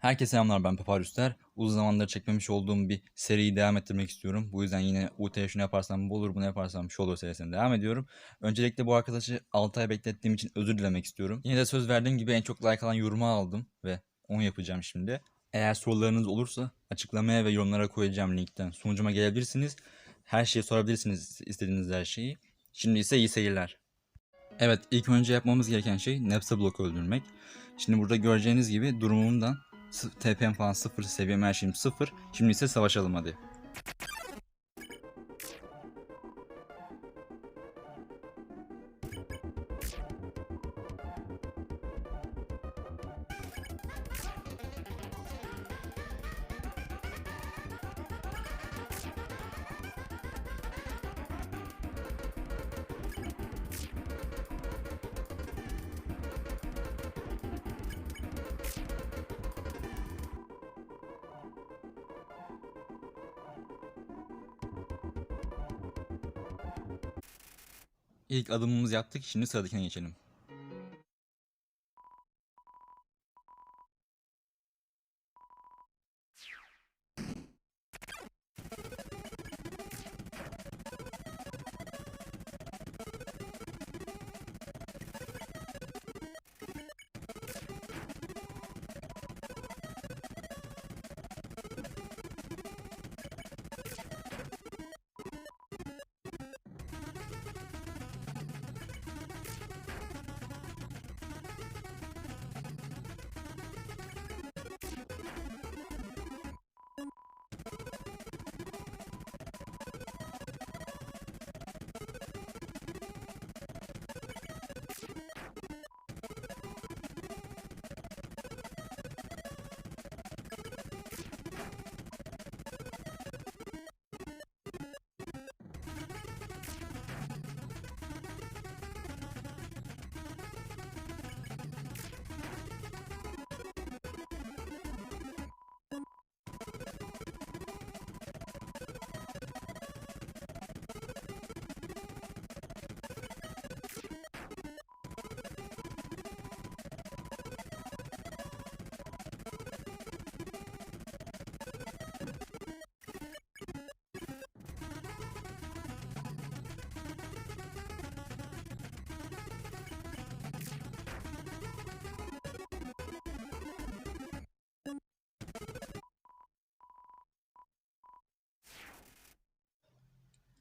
Herkese selamlar ben Paparüster. Uzun zamandır çekmemiş olduğum bir seriyi devam ettirmek istiyorum. Bu yüzden yine UT'ye şunu yaparsam bu olur, bunu yaparsam şu olur serisine devam ediyorum. Öncelikle bu arkadaşı 6 ay beklettiğim için özür dilemek istiyorum. Yine de söz verdiğim gibi en çok like alan yorumu aldım ve onu yapacağım şimdi. Eğer sorularınız olursa açıklamaya ve yorumlara koyacağım linkten. Sunucuma gelebilirsiniz. Her şeyi sorabilirsiniz istediğiniz her şeyi. Şimdi ise iyi seyirler. Evet ilk önce yapmamız gereken şey Nepsa bloku öldürmek. Şimdi burada göreceğiniz gibi durumumdan TP'm falan sıfır, seviyem her şeyim sıfır. Şimdi ise savaşalım hadi. İlk adımımızı yaptık, şimdi sıradakine geçelim.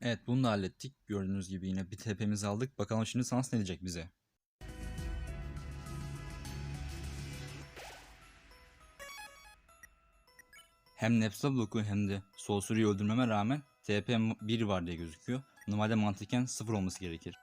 Evet bunu da hallettik. Gördüğünüz gibi yine bir TP'mizi aldık. Bakalım şimdi Sans ne diyecek bize. Hem Nepsa bloku hem de Solsuri'yi öldürmeme rağmen TP 1 var diye gözüküyor. Normalde mantıken 0 olması gerekir.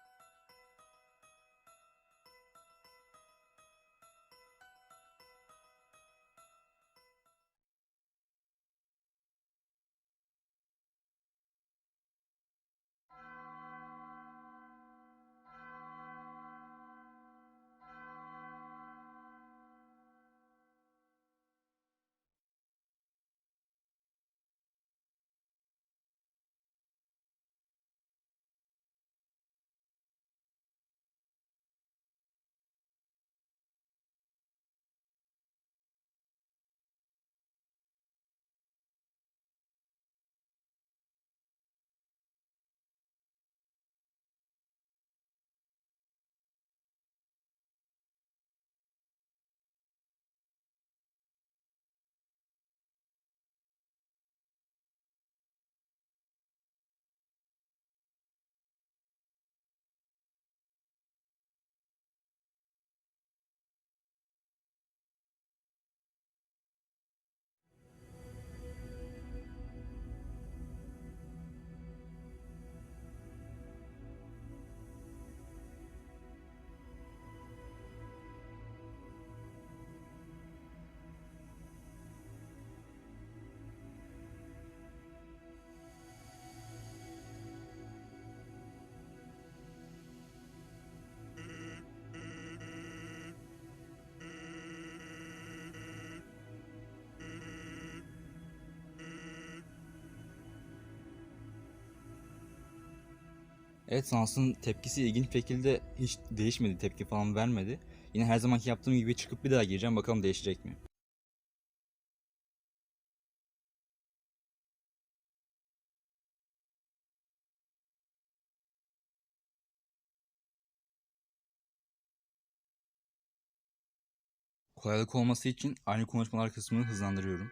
Evet Sansun tepkisi ilginç şekilde hiç değişmedi. Tepki falan vermedi. Yine her zamanki yaptığım gibi çıkıp bir daha gireceğim. Bakalım değişecek mi? Kolaylık olması için aynı konuşmalar kısmını hızlandırıyorum.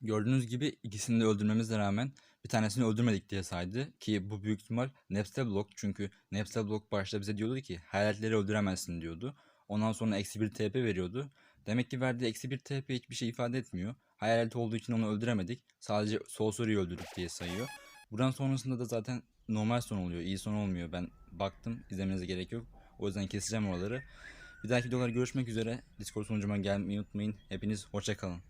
Gördüğünüz gibi ikisini de öldürmemize rağmen bir tanesini öldürmedik diye saydı ki bu büyük ihtimal Napster Block çünkü Napster Block başta bize diyordu ki hayaletleri öldüremezsin diyordu. Ondan sonra eksi bir TP veriyordu. Demek ki verdiği eksi bir TP hiçbir şey ifade etmiyor. Hayalet olduğu için onu öldüremedik. Sadece Sorcery'i öldürdük diye sayıyor. Buradan sonrasında da zaten normal son oluyor. iyi son olmuyor. Ben baktım izlemenize gerek yok. O yüzden keseceğim oraları. Bir dahaki videolarda görüşmek üzere. Discord sunucuma gelmeyi unutmayın. Hepiniz hoşçakalın.